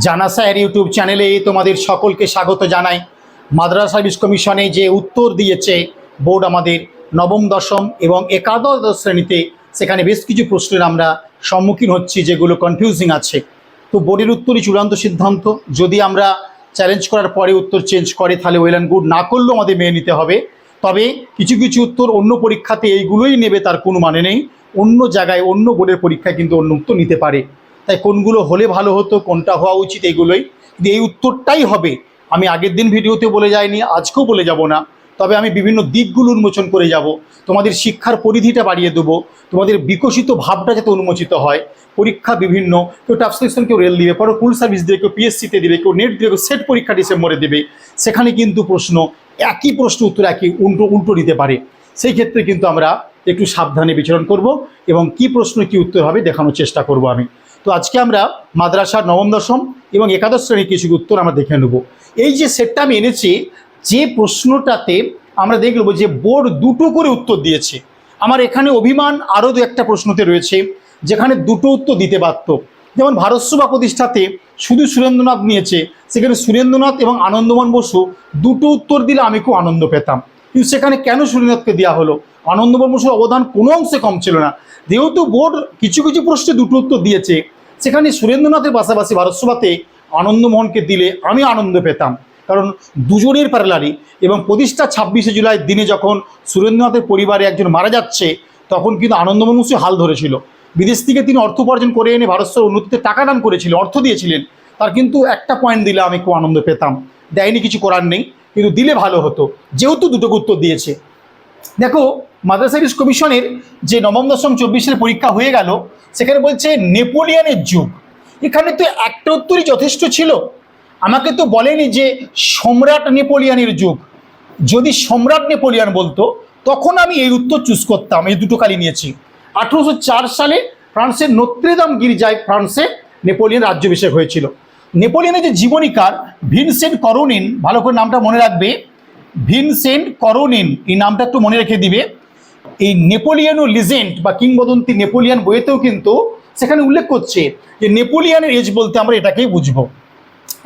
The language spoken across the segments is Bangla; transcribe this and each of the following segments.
জানা স্যার ইউটিউব চ্যানেলে তোমাদের সকলকে স্বাগত জানাই। মাদ্রাসা সার্ভিস কমিশনে যে উত্তর দিয়েছে, বোর্ড আমাদের নবম, দশম এবং একাদশ শ্রেণীতে, সেখানে বেশ কিছু প্রশ্নের আমরা সম্মুখীন হচ্ছি, যেগুলো কনফিউজিং আছে। তো বোর্ডের উত্তরই চূড়ান্ত সিদ্ধান্ত, যদি আমরা চ্যালেঞ্জ করার পরে উত্তর চেঞ্জ করে, তাহলে ওয়েল অ্যান্ড গুড না করলেও আমাদের মেনে নিতে হবে। তবে কিছু কিছু উত্তর অন্য পরীক্ষাতে এইগুলোই নেবে, তার কোনো মানে নেই। অন্য জায়গায়, অন্য বোর্ডের পরীক্ষায় কিন্তু অন্য উত্তর নিতে পারে। তাই কোনগুলো হলে ভালো হতো, কোনটা হওয়া উচিত এগুলোই। কিন্তু এই উত্তরটাই হবে। আমি আগের দিন ভিডিওতে বলে যাইনি, আজকেও বলে যাব না। তবে আমি বিভিন্ন দিকগুলো উন্মোচন করে যাব। তোমাদের শিক্ষার পরিধিটা বাড়িয়ে দেবো। তোমাদের বিকশিত ভাবটা যাতে উন্মোচিত হয়। পরীক্ষা বিভিন্ন, কেউ টাফ সিলেকশন কেউ রেল দিবে পরে কুল সার্ভিস দিবে, কেউ পিএসসিতে দিবে, কেউ নেট দিবে সেট পরীক্ষা ডিসেম্বরে দেবে। সেখানে কিন্তু প্রশ্ন, একই প্রশ্ন উত্তর একই উল্টো উল্টো দিতে পারে। সেই ক্ষেত্রে কিন্তু আমরা একটু সাবধানে বিচরণ করব এবং কি প্রশ্ন, কি উত্তর হবে দেখানোর চেষ্টা করব আমি। তো আজকে আমরা মাদ্রাসার নবম, দশম এবং একাদশ শ্রেণির কিছু উত্তর আমরা দেখে নেব। এই যে সেটটা আমি এনেছি, যে প্রশ্নটাতে আমরা দেখব যে বোর্ড দুটো করে উত্তর দিয়েছে। আমার এখানে অভিমান আরও দু একটা প্রশ্নতে রয়েছে, যেখানে দুটো উত্তর দিতে পারত যেমন ভারতসভা প্রতিষ্ঠাতে শুধু সুরেন্দ্রনাথ নিয়েছে, সেখানে সুরেন্দ্রনাথ এবং আনন্দমন বসু দুটো উত্তর দিলে আমি খুব আনন্দ পেতাম। কিন্তু সেখানে কেন সুরেন্দ্রনাথকে দেওয়া হলো? আনন্দমন বসুর অবদান কোনো অংশে কম ছিল না। যেহেতু বোর্ড কিছু কিছু প্রশ্নে দুটো উত্তর দিয়েছে সেখানে সুরেন্দ্রনাথের পাশাপাশি ভারতসভাতে আনন্দমোহনকে দিলে আমি আনন্দ পেতাম। কারণ দুজনের প্যারালারি এবং প্রতিষ্ঠা ছাব্বিশে জুলাই দিনে যখন সুরেন্দ্রনাথের পরিবারে একজন মারা যাচ্ছে, তখন কিন্তু আনন্দমোহন বসু হাল ধরেছিল। বিদেশ থেকে তিনি অর্থ উপার্জন করে এনে ভারতসর উন্নতিতে টাকা দান করেছিল, অর্থ দিয়েছিলেন। তার কিন্তু একটা পয়েন্ট দিলে আমি খুব আনন্দ পেতাম। দেয়নি, কিছু করার নেই। কিন্তু দিলে ভালো হতো। যেহেতু দুটো উত্তর দিয়েছে। দেখো মাদ্রাসা সার্ভিস কমিশনের যে নবম, দশম, চব্বিশের পরীক্ষা হয়ে গেল, সেখানে বলছে নেপোলিয়ানের যুগ। এখানে তো একটা উত্তরই যথেষ্ট ছিল। আমাকে তো বলেনি যে সম্রাট নেপোলিয়ানের যুগ। যদি সম্রাট নেপোলিয়ান বলতো, তখন আমি এই উত্তর চুজ করতাম, এই দুটো কালি নিয়েছি। আঠেরোশো চার সালে ফ্রান্সের নত্রেদাম গির্জায় ফ্রান্সে নেপোলিয়ান রাজ্যাভিষেক হয়েছিল। নেপোলিয়ানের যে জীবনীকার ভিনসেন্ট করোনিন, ভালো করে নামটা মনে রাখবে, ভিনসেন্ট করোনিন, এই নামটা একটু মনে রেখে দিবে। এই নেপোলিয়ানো লিজেন্ড বা কিংবদন্তি নেপোলিয়ান বইয়েতেও কিন্তু সেখানে উল্লেখ করছে যে নেপোলিয়ানের এজ বলতে আমরা এটাকেই বুঝব।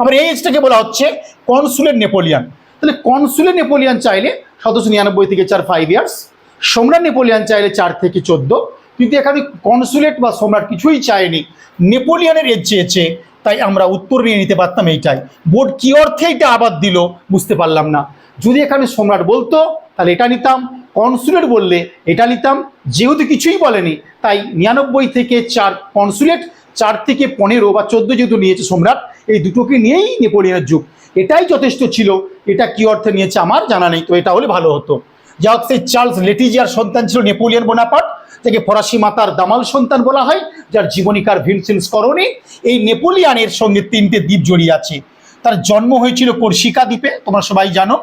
আবার এই এজটাকে বলা হচ্ছে কনসুলেট নেপোলিয়ান। তাহলে কনসুলেট নেপোলিয়ান চাইলে সতেরোশো নিরানব্বই থেকে চার ফাইভ ইয়ার্স সম্রাট নেপোলিয়ান চাইলে চার থেকে চোদ্দ। কিন্তু এখানে কনসুলেট বা সম্রাট কিছুই চায়নি। নেপোলিয়ানের এজ চেয়েছে, তাই আমরা উত্তর নিয়ে নিতে পারতাম এইটাই। বোর্ড কী অর্থে এটা আবার দিল বুঝতে পারলাম না। যদি এখানে সম্রাট বলতো, তাহলে এটা নিতাম। কনসুলেট বললে এটা নিতাম, যেহেতু কিছুই বলেনি, তাই নিরানব্বই থেকে চার কনসুলেট চার থেকে পনেরো বা চোদ্দ যেহেতু নিয়েছে সম্রাট, এই দুটোকে নিয়েই নেপোলিয়নের যুগ। এটাই যথেষ্ট ছিল, এটা কি অর্থে নিয়েছে আমার জানা নেই, তো এটা হলে ভালো হতো। যা হোক, সেই চার্লস লেটিজিয়ার সন্তান ছিল নেপোলিয়ন বোনাপাট যাকে ফরাসি মাতার দামাল সন্তান বলা হয়, যার জীবনীকার ভিনসেন্স করণে এই নেপোলিয়ানের সঙ্গে তিনটে দ্বীপ জড়িয়ে আছে। তার জন্ম হয়েছিল কোর্সিকা দ্বীপে, তোমরা সবাই জানো।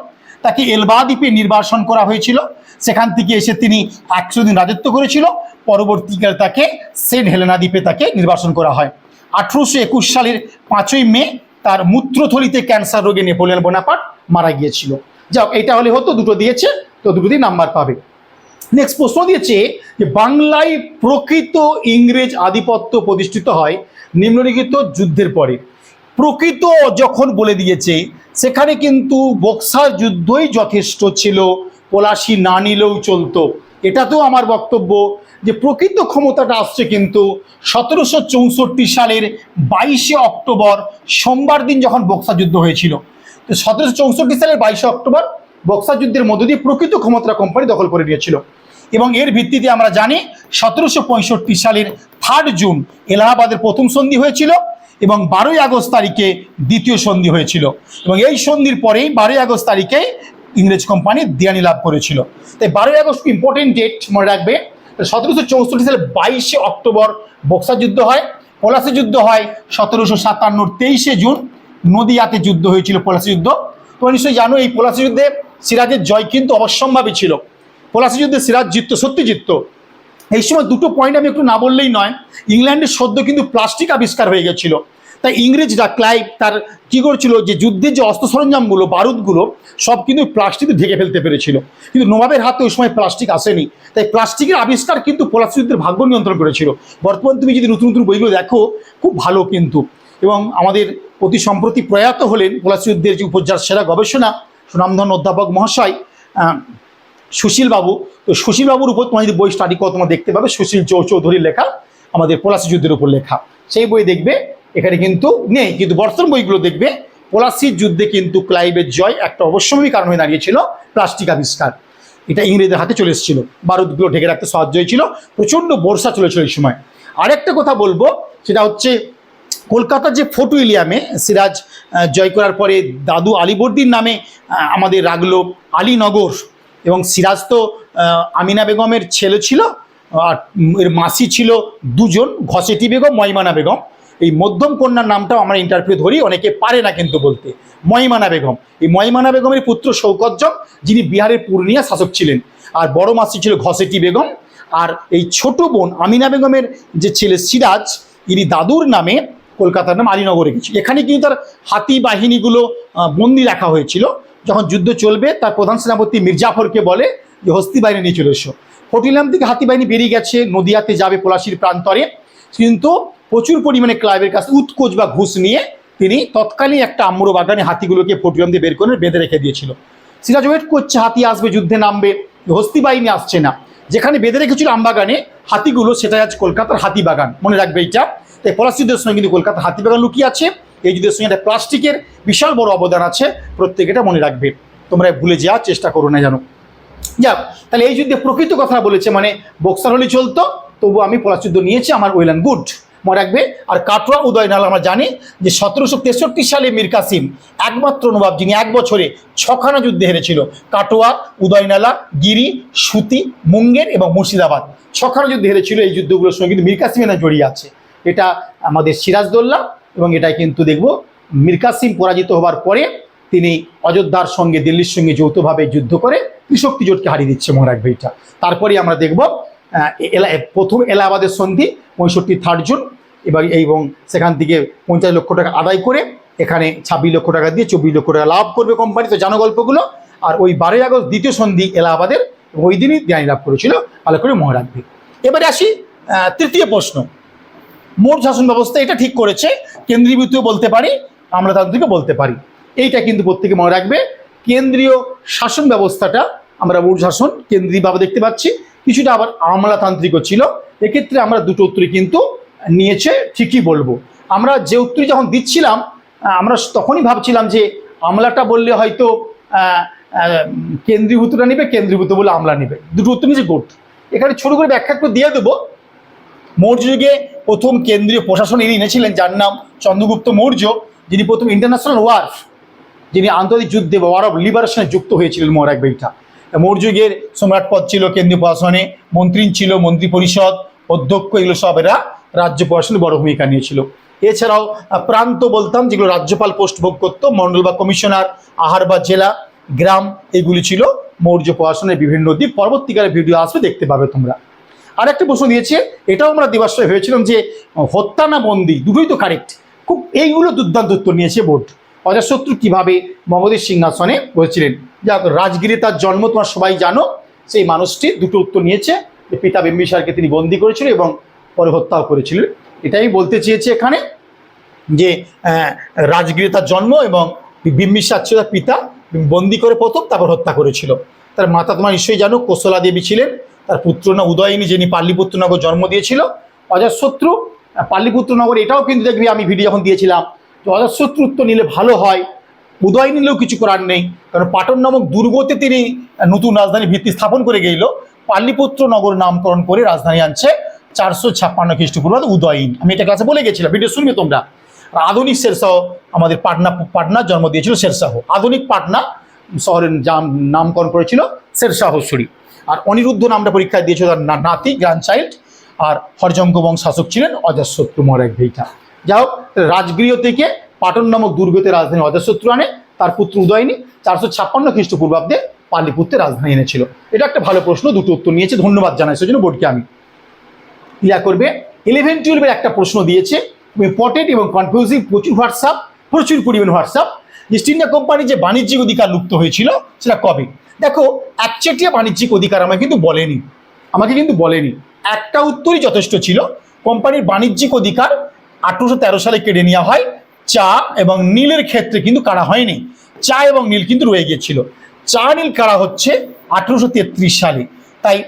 তাকে এলবা দ্বীপে নির্বাসন করা হয়েছিল। সেখান থেকে এসে তিনি একশো দিন রাজত্ব করেছিল। পরবর্তীকালে তাকে সেন্ট হেলেনা দ্বীপে তাকে নির্বাসন করা হয়। আঠেরোশো একুশ সালের পাঁচই মে তার মূত্রথলিতে ক্যান্সার রোগে নেপোলিয়ন বোনাপাট মারা গিয়েছিল। যাক এটা হলে হতো, দুটো দিয়েছে তো দুটোতেই নাম্বার পাবে। নেক্সট প্রশ্ন দিয়েছে যে, বাংলায় প্রকৃত ইংরেজ আধিপত্য প্রতিষ্ঠিত হয় নিম্নলিখিত যুদ্ধের পরে। প্রকৃত যখন বলে দিয়েছে, সেখানে কিন্তু বক্সার যুদ্ধই যথেষ্ট ছিল, পলাশি না নিলেও চলতো। এটাতেও আমার বক্তব্য যে প্রকৃত ক্ষমতাটা আসছে কিন্তু সতেরোশো চৌষট্টি সালের বাইশে অক্টোবর, সোমবার দিন যখন বক্সা যুদ্ধ হয়েছিল। তো সতেরোশো চৌষট্টি সালের বাইশে অক্টোবর বক্সা যুদ্ধের মধ্য দিয়ে প্রকৃত ক্ষমতা কোম্পানি দখল করে নিয়েছিল। এবং এর ভিত্তিতে আমরা জানি, সতেরোশো পঁয়ষট্টি সালের থার্ড জুন এলাহাবাদের প্রথম সন্ধি হয়েছিল। এবং বারোই আগস্ট তারিখে দ্বিতীয় সন্ধি হয়েছিল। এবং এই সন্ধির পরেই বারোই আগস্ট তারিখে ইংরেজ কোম্পানি দেয়ানি লাভ করেছিল। তাই বারোই আগস্ট ইম্পর্টেন্ট ডেট মনে রাখবে। সতেরোশো চৌষট্টি সালের বাইশে অক্টোবর বক্সা যুদ্ধ হয়। পলাশি যুদ্ধ হয় সতেরোশো সাতান্নর তেইশে জুন। নদিয়াতে যুদ্ধ হয়েছিল পলাশি যুদ্ধ। তো নিশ্চয়ই জানো, এই পলাশি যুদ্ধে সিরাজের জয় কিন্তু অবশ্যম্ভাবী ছিল। পলাশি যুদ্ধে সিরাজ জিতত, সত্যি জিতত। এই সময় দুটো পয়েন্ট আমি একটু না বললেই নয়। ইংল্যান্ডের সদ্য কিন্তু প্লাস্টিক আবিষ্কার হয়ে গেছিল। তাই ইংরেজরা ক্লাইভ তার কী করেছিল যে যুদ্ধের যে অস্ত্র সরঞ্জামগুলো, বারুদগুলো, সব কিন্তু প্লাস্টিকে ঢেকে ফেলতে পেরেছিল। কিন্তু নবাবের হাতে ওই সময় প্লাস্টিক আসেনি। তাই প্লাস্টিকের আবিষ্কার কিন্তু পলাশি যুদ্ধের ভাগ্য নিয়ন্ত্রণ করেছিল। বর্তমান তুমি যদি নতুন নতুন বইগুলো দেখো, খুব ভালো কিন্তু। এবং আমাদের অতি সম্প্রতি প্রয়াত হলেন পলাশী যুদ্ধের যে উপর্যার সেরা গবেষণা সুনামধন অধ্যাপক মহাশয় আহ, সুশীল বাবু তো সুশীল বাবুর উপর তোমার যদি বই স্টাডি করো তোমরা দেখতে পাবে সুশীল চৌধুরীর লেখা আমাদের পলাশী যুদ্ধের উপর লেখা। সেই বই দেখবে এখানে কিন্তু নেই কিন্তু বর্তমান বইগুলো দেখবে। পলাশির যুদ্ধে কিন্তু ক্লাইভের জয় একটা অবশ্যই কারণ হয়ে দাঁড়িয়েছিল প্লাস্টিক আবিষ্কার। এটা ইংরেজদের হাতে চলে এসেছিল। বারুদগুলো ঢেকে রাখতে সাহায্য হয়েছিল প্রচণ্ড বর্ষা চলেছিল এই সময়। আরেকটা কথা বলব সেটা হচ্ছে কলকাতার যে ফোর্ট উইলিয়ামে সিরাজ জয় করার পরে দাদু আলিবর্দির নামে আমাদের রাখল আলীনগর। এবং সিরাজ তো আমিনা বেগমের ছেলে ছিল, আর এর মাসি ছিল দুজন ঘসেটি বেগম ময়মানা বেগম। এই মধ্যম কন্যার নামটাও আমরা ইন্টারভিউ ধরি, অনেকে পারে না কিন্তু বলতে। ময়মানা বেগম। এই ময়মানা বেগমের পুত্র শৌকতজং যিনি বিহারের পূর্ণিয়া শাসক ছিলেন। আর বড় মাসি ছিল ঘসেটি বেগম। আর এই ছোট বোন আমিনা বেগমের যে ছেলে সিরাজ, ইনি দাদুর নামে কলকাতার নাম আলীনগরে গেছিল এখানে কিন্তু তার হাতি বাহিনীগুলো বন্দি রাখা হয়েছিল। যখন যুদ্ধ চলবে, তার প্রধান সেনাপতি মির্জাফরকে বলে যে, হস্তি বাহিনী নিয়ে চলে এসো। হোটিলাম থেকে হাতি বাহিনী বেরিয়ে গেছে, নদিয়াতে যাবে পলাশির প্রান্তরে। কিন্তু প্রচুর পরিমাণে ক্লাবের কাছে উৎকোচ বা ঘুষ নিয়ে তিনি তৎকালীন একটা আম্র বাগানে হাতিগুলোকে ফটিলাম দিয়ে বের করে বেঁধে রেখে দিয়েছিল। সিরাজ ওয়েট করছে, হাতি আসবে, যুদ্ধে নামবে, হস্তি বাহিনী আসছে না। যেখানে বেঁধে রেখেছিল আমবাগানে হাতিগুলো সেটাই আজ কলকাতার হাতিবাগান মনে রাখবে এইটা? তাই পলাশ যুদ্ধের সঙ্গে কিন্তু কলকাতার হাতিবাগান লুকিয়ে আছে। এই যুদ্ধের সঙ্গে একটা প্লাস্টিকের বিশাল বড় অবদান আছে। প্রত্যেকে এটা মনে রাখবে। তোমরা ভুলে যাওয়ার চেষ্টা করো না জানো। যাক, তাহলে এই যুদ্ধে প্রকৃত কথা বলেছে মানে বক্সার হলে চলতো তবু আমি পলাশ যুদ্ধ নিয়েছি, আমার ওয়েল অ্যান্ড গুড। মনে রাখবে? আর কাটোয়া উদয়নাল আমরা জানি যে সতেরোশো তেষট্টি সালে মীর কাসিম, একমাত্র নবাব যিনি এক বছরে ছখানা যুদ্ধে হেরেছিল, কাটোয়া উদয়নালা গিরি, সুতি, মুঙ্গের এবং মুর্শিদাবাদ। ছখানা যুদ্ধে হেরেছিল এই যুদ্ধগুলোর সঙ্গে কিন্তু মীর কাসিমের জড়িয়ে আছে। এটা আমাদের সিরাজদৌল্লা এবং এটাই কিন্তু দেখব মীর কাসিম পরাজিত হবার পরে তিনি অযোধ্যার সঙ্গে, দিল্লির সঙ্গে যৌথভাবে যুদ্ধ করে ত্রিশক্তি জোটকে হারিয়ে দিচ্ছে রাখবে এটা তারপরে আমরা দেখব প্রথম এলাহাবাদের সন্ধি, পঁয়ষট্টি থার্ড জুন এবার এবং সেখান থেকে পঞ্চাশ লক্ষ টাকা আদায় করে এখানে ছাব্বিশ লক্ষ টাকা দিয়ে চব্বিশ লক্ষ টাকা লাভ করবে কোম্পানি তো জানো গল্পগুলো। আর ওই বারোই আগস্ট দ্বিতীয় সন্ধি এলাহাবাদের, ওই দিনই জ্ঞানী লাভ করেছিল ভালো করে মনে রাখবে এবারে আসি তৃতীয় প্রশ্ন। মোট শাসন ব্যবস্থা এটা ঠিক করেছে কেন্দ্রীভূত বলতে পারি, আমলাতান্ত্রিকও বলতে পারি। এইটা কিন্তু প্রত্যেকে মনে রাখবে। কেন্দ্রীয় শাসন ব্যবস্থাটা, আমরা মোট শাসন কেন্দ্রীয়ভাবে দেখতে পাচ্ছি। কিছুটা আবার আমলাতান্ত্রিকও ছিল। এক্ষেত্রে আমরা দুটো উত্তরই কিন্তু নিয়েছে, ঠিকই বলব। আমরা যে উত্তরই যখন দিচ্ছিলাম আমরা তখনই ভাবছিলাম যে আমলাটা বললে হয়তো কেন্দ্রীভূতটা নেবে, কেন্দ্রীভূত বলে আমলা নেবে। দুটো উত্তর নিয়েছে গোট। এখানে ছোট করে ব্যাখ্যা একটু দিয়ে দেবো। মৌর্য যুগে প্রথম কেন্দ্রীয় প্রশাসন ইনি এনেছিলেন, যার নাম চন্দ্রগুপ্ত মৌর্য, যিনি প্রথম ইন্টারন্যাশনাল ওয়ার যিনি আন্তর্জাতিক যুদ্ধে বা ওয়ার অফ লিবারেশনে যুক্ত হয়েছিলেন মহারাজ বইটা। মৌর্য যুগের সম্রাট পদ ছিল কেন্দ্রীয় প্রশাসনে, মন্ত্রী ছিল মন্ত্রী পরিষদ, অধ্যক্ষ এগুলো সব এরা রাজ্য প্রশাসনে বড় ভূমিকা নিয়েছিল। এছাড়াও প্রান্ত বলতাম, যেগুলো রাজ্যপাল পোস্ট ভোগ করতো, মন্ডল বা কমিশনার, আহার বা জেলা, গ্রাম, এগুলি ছিল মৌর্য প্রশাসনের বিভিন্ন দিক। পরবর্তীকালে ভিডিও আসবে, দেখতে পাবে তোমরা। আর একটা প্রশ্ন দিয়েছে, এটাও আমরা দিবাশ্রয় ভেবেছিলাম যে, হত্যা না বন্দি, দুটোই তো কারেক্ট খুব, এইগুলো দুর্দান্ত উত্তর নিয়েছে বোর্ড। অজাশত্রু কীভাবে মগধের সিংহাসনে বসেছিলেন? যাক, রাজগিরে তার জন্ম, তোমার সবাই জানো, সেই মানুষটি দুটো উত্তর নিয়েছে, যে পিতা বিম্বিসারকে তিনি বন্দি করেছিলেন এবং পরে হত্যাও করেছিলেন। এটাই বলতে চেয়েছে এখানে যে রাজগিরে তার জন্ম এবং বিম্বিসার ছিল তার পিতা, বন্দি করে প্রথম, তারপর হত্যা করেছিল। তার মাতা তোমার নিশ্চয়ই জানো কোশলা দেবী ছিলেন। তার পুত্র না উদয়িনী যিনি পাল্লিপুত্র নগর জন্ম দিয়েছিল অজাতশত্রু আহ, পাল্লিপুত্র নগর এটাও কিন্তু দেখবি আমি ভিডিও যখন দিয়েছিলাম তো অজাতশত্রু উত্তর নিলে ভালো হয়। উদয় নিলেও কিছু করার নেই কারণ পাটন নামক দুর্গতে তিনি নতুন রাজধানী ভিত্তি স্থাপন করে গেল। পাল্লিপুত্র নগর নামকরণ করে রাজধানী আনছে চারশো ছাপ্পান্ন খ্রিস্টপূর্বাদ উদয়ন। আমি এটা ক্লাসে বলে গেছিলাম ভিডিও শুনবে তোমরা। আর আধুনিক শেরশাহ আমাদের পাটনা পাটনার জন্ম দিয়েছিল শেরশাহ। আধুনিক পাটনা শহরের নামকরণ করেছিল শেরশাহ সুরি। অনিরুদ্ধ নামটা পরীক্ষায় দিয়েছিল তার নাতি গ্র্যান্ড চাইল্ড আর হরজঙ্গ বংশ শাসক ছিলেন অজাতশত্রু মরেক ভেইটা। যাই হোক রাজগৃহ থেকে পাটন নামক দুর্গতে রাজধানী অজাতশত্রু আনে, তার পুত্র উদয়নী চারশো ছাপ্পান্ন খ্রিস্টপূর্বাব্দে পালিপুত্রে রাজধানী এনেছিল। এটা একটা ভালো প্রশ্ন, দুটো উত্তর নিয়েছে, ধন্যবাদ জানাই সেজন্য বোর্ডকে আমি। ইয়া করবে ইলেভেন টুয়েলভের একটা প্রশ্ন দিয়েছে ইম্পর্টেন্ট এবং কনফিউজিং প্রচুর হোয়াটসঅ্যাপ প্রচুর পরিমাণ হোয়াটসঅ্যাপ ইস্ট ইন্ডিয়া কোম্পানির যে বাণিজ্যিক অধিকার লুপ্ত হয়েছিল, সেটা কবে? দেখো, একচেটিয়া বাণিজ্যিক অধিকার আমাকে কিন্তু বলেনি। আমাকে কিন্তু বলেনি। একটা উত্তরই যথেষ্ট ছিল, কোম্পানির বাণিজ্যিক অধিকার আঠেরোশো তেরো সালে কেড়ে নেওয়া হয়। চা এবং নীলের ক্ষেত্রে কিন্তু কারা হয়নি। চা এবং নীল কিন্তু রয়ে গিয়েছিল। চা নীল কারা হচ্ছে আঠেরোশো তেত্রিশ সালে। তাই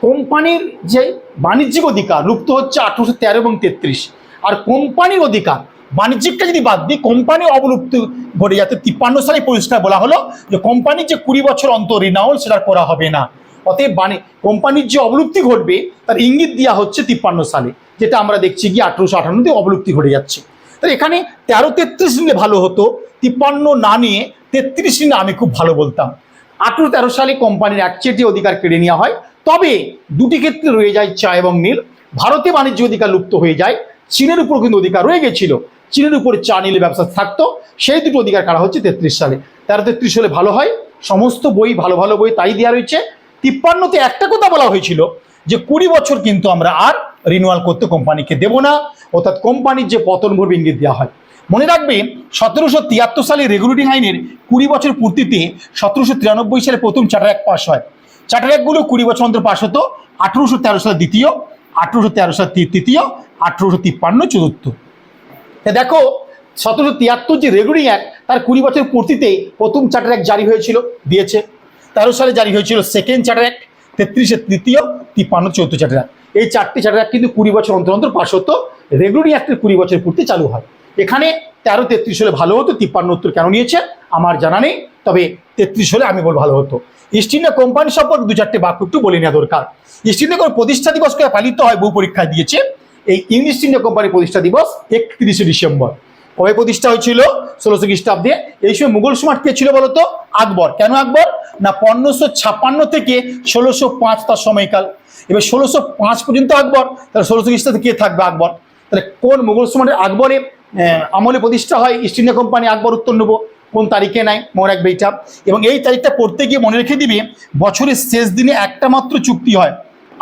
কোম্পানির যে বাণিজ্যিক অধিকার, লুপ্ত হচ্ছে আঠেরোশো তেরো এবং তেত্রিশ। আর কোম্পানির অধিকার বাণিজ্যিকটা যদি বাদ দিই কোম্পানি অবলুপ্ত ঘটে যাতে তিপ্পান্ন সালে পরিষ্কার বলা হলো যে কোম্পানির যে কুড়ি বছর অন্তর রিনাউল সেটা করা হবে না। অতএব কোম্পানির যে অবলুপ্তি ঘটবে, তার ইঙ্গিত দেওয়া হচ্ছে তিপ্পান্ন সালে, যেটা আমরা দেখছি কি আঠেরোশো আঠান্নতে অবলুপ্তি ঘটে যাচ্ছে। তাহলে এখানে তেরো তেত্রিশ নিলে ভালো হতো, তিপ্পান্ন না নিয়ে তেত্রিশ নিলে আমি খুব ভালো বলতাম। আঠেরো তেরো সালে কোম্পানির একচেটি অধিকার কেড়ে নেওয়া হয়, তবে দুটি ক্ষেত্রে রয়ে যায় চা এবং নীল। ভারতে বাণিজ্য অধিকার লুপ্ত হয়ে যায়, চীনের উপর কিন্তু অধিকার রয়ে গেছিল। চীনের উপরে চা নিলে ব্যবসা থাকতো। সেই দুটো অধিকার কারা হচ্ছে? তেত্রিশ সালে। তেরো তেত্রিশ সালে ভালো হয়। সমস্ত বই, ভালো ভালো বই তাই দেওয়া রয়েছে। তিপ্পান্নতে একটা কথা বলা হয়েছিল যে কুড়ি বছর কিন্তু আমরা আর রিনুয়াল করতে কোম্পানিকে দেব না। অর্থাৎ কোম্পানির যে পতন ভরবে ইঙ্গিত দেওয়া হয়। মনে রাখবে, সতেরোশো তিয়াত্তর সালে রেগুলেটিং আইনের কুড়ি বছর পূর্তিতে সতেরোশো তিরানব্বই সালে প্রথম চার্টার এক পাস হয়। চার্টার অ্যাক্টগুলো কুড়ি বছর অন্তর পাস হতো। আঠেরোশো তেরো সালে দ্বিতীয়, আঠেরোশো তেরো সালে তৃতীয়, আঠেরোশো তিপ্পান্ন চতুর্থ। দেখো, সতেরোশো তিয়াত্তর যে রেগুলিং অ্যাক্ট তার কুড়ি বছর পূর্তিতেই প্রথম চার্টার অ্যাক্ট জারি হয়েছিল, দিয়েছে। তেরো সালে জারি হয়েছিল সেকেন্ড চার্টার অ্যাক্ট তেত্রিশে তৃতীয়, তিপ্পান্ন চৌদ্দ চার্টার অ্যাক্ট এই চারটি চার্টার অ্যাক্ট কিন্তু কুড়ি বছর অন্তর অন্তর পাশ হতো। রেগুলিং অ্যাক্টের কুড়ি বছর পূর্তি চালু হয়। এখানে তেরো তেত্রিশ হলে ভালো হতো, তিপ্পান্ন উত্তর কেন নিয়েছে, আমার জানা নেই। তবে তেত্রিশ হলে আমি বল ভালো হতো। ইস্ট ইন্ডিয়া কোম্পানি সম্পর্কে দু চারটে বাক্য একটু বলে নেওয়া দরকার। ইস্ট ইন্ডিয়া প্রতিষ্ঠা দিবস পালিত হয়, বহু পরীক্ষায় দিয়েছে। এই ইংলিশ ইন্ডিয়া কোম্পানি প্রতিষ্ঠা দিবস একত্রিশে ডিসেম্বর। কবে প্রতিষ্ঠা হয়েছিল? ষোলোশো খ্রিস্টাব্দে। এই সময় মুঘল সম্রাট কে ছিল বলতো? আকবর। কেন আকবর? না, পনেরোশো ছাপ্পান্ন থেকে ষোলোশো পাঁচ তার সময়কাল। এবার ষোলোশো পাঁচ পর্যন্ত আকবর, তাহলে ষোলোশো খ্রিস্টাব্দে কে থাকবে আকবর? তাহলে কোন মুঘল সম্রাটের আকবরে আমলে প্রতিষ্ঠা হয়? ইস্ট ইন্ডিয়া কোম্পানি আকবর উত্তর নেব। কোন তারিখে নাই? মনে রাখবে এইটা এবং এই তারিখটা পড়তে গিয়ে মনে রেখে দিবে, বছরের শেষ দিনে একটা মাত্র চুক্তি হয়।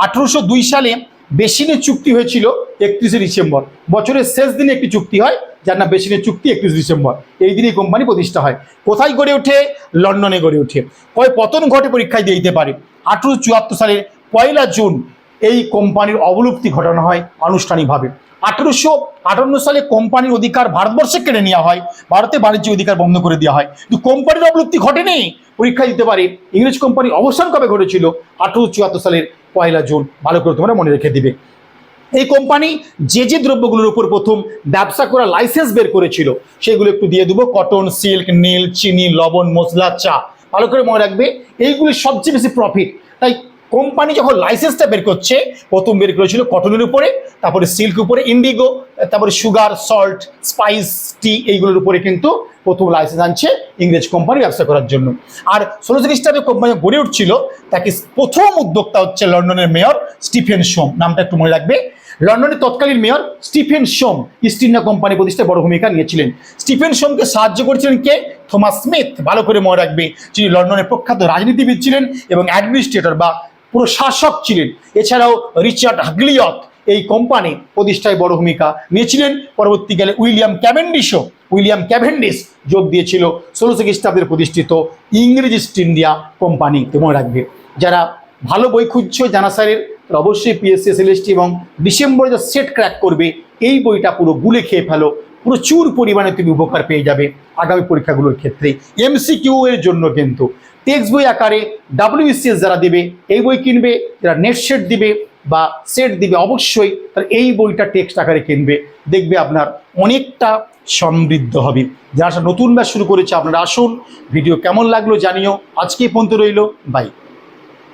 আঠেরোশো দুই সালে বেসিনের চুক্তি হয়েছিল একত্রিশে ডিসেম্বর। বছরের শেষ দিনে একটি চুক্তি হয়, যার নাম বেসিনের চুক্তি একত্রিশ ডিসেম্বর। এই দিনই কোম্পানি প্রতিষ্ঠা হয়। কোথায় গড়ে ওঠে? লন্ডনে গড়ে ওঠে। কয় পতন ঘটে পরীক্ষায় দিয়ে দিতে পারে। আঠেরোশো চুয়াত্তর সালের পয়লা জুন এই কোম্পানির অবলুপ্তি ঘটানো হয় আনুষ্ঠানিকভাবে। আঠেরোশো আটান্ন সালে কোম্পানির অধিকার ভারতবর্ষে কেড়ে নেওয়া হয়। ভারতে বাণিজ্য অধিকার বন্ধ করে দেওয়া হয়। কিন্তু কোম্পানির অবলুপ্তি ঘটেনি। পরীক্ষা দিতে পারে। ইংরেজ কোম্পানি অবসান কবে ঘটেছিল? আঠেরোশো চুয়াত্তর সালের পয়লা জুন, ভালো করে তোমরা মনে রেখে দিবে। এই কোম্পানি যে যে দ্রব্যগুলোর উপর প্রথম ব্যবসা করা লাইসেন্স বের করেছিল, সেগুলো একটু দিয়ে দেবো। কটন সিল্ক নীল, চিনি, লবণ মশলা চা। ভালো করে মনে রাখবে, এইগুলি সবচেয়ে বেশি প্রফিট তাই কোম্পানি যখন লাইসেন্সটা বের করছে, প্রথম বের করেছিল কটনের উপরে, তারপরে সিল্ক উপরে ইন্ডিগো তারপরে সুগার সল্ট স্পাইস টি এইগুলোর উপরে কিন্তু প্রথম লাইসেন্স আনছে ইংরেজ কোম্পানি ব্যবসা করার জন্য। আর ষোলোশো খ্রিস্টাব্দে কোম্পানি গড়ে উঠছিল, তাকে প্রথম উদ্যোক্তা হচ্ছে লন্ডনের মেয়র স্টিফেন সোম। নামটা একটু মনে রাখবে। লন্ডনের তৎকালীন mayor Stephen Soame East India Company প্রতিষ্ঠায় বড় ভূমিকা নিয়েছিলেন। স্টিফেন সোমকে সাহায্য করেছিলেন কে? Thomas Smith. ভালো করে মনে রাখবে, যিনি লন্ডনের প্রখ্যাত রাজনীতিবিদ ছিলেন এবং অ্যাডমিনিস্ট্রেটর বা পুরো শাসক ছিলেন। এছাড়াও রিচার্ড হাগলিয়ত এই কোম্পানি প্রতিষ্ঠায় বড় ভূমিকা নিয়েছিলেন। পরবর্তীকালে উইলিয়াম ক্যাভেন্ডিশও, উইলিয়াম ক্যাভেন্ডিস যোগ দিয়েছিল ষোলোশো খ্রিস্টাব্দের প্রতিষ্ঠিত ইংরেজ ইস্ট ইন্ডিয়া কোম্পানি মনে রাখবে। যারা ভালো বই খুঁজছো জানা স্যারের তারা অবশ্যই পিএসসি এসএলএসটি এবং ডিসেম্বরে যা সেট ক্র্যাক করবে, এই বইটা পুরো গুলে খেয়ে ফেলো। প্রচুর পরিমাণে তুমি উপকার পেয়ে যাবে আগামী পরীক্ষাগুলোর ক্ষেত্রে। এমসিকিউ এর জন্য কিন্তু টেক্সট বই আকারে ডাব্লিউসিএস যারা দেবে, এই বই কিনবে, যারা নেট সেট দিবে বা সেট দিবে অবশ্যই, তারা এই বইটা টেক্সট আকারে কিনবে। দেখবে আপনার অনেকটা সমৃদ্ধ হবে। যারা নতুন ব্যাস শুরু করেছে, আপনারা আসুন ভিডিও কেমন লাগল জানিও। আজকে পর্যন্ত রইল বাই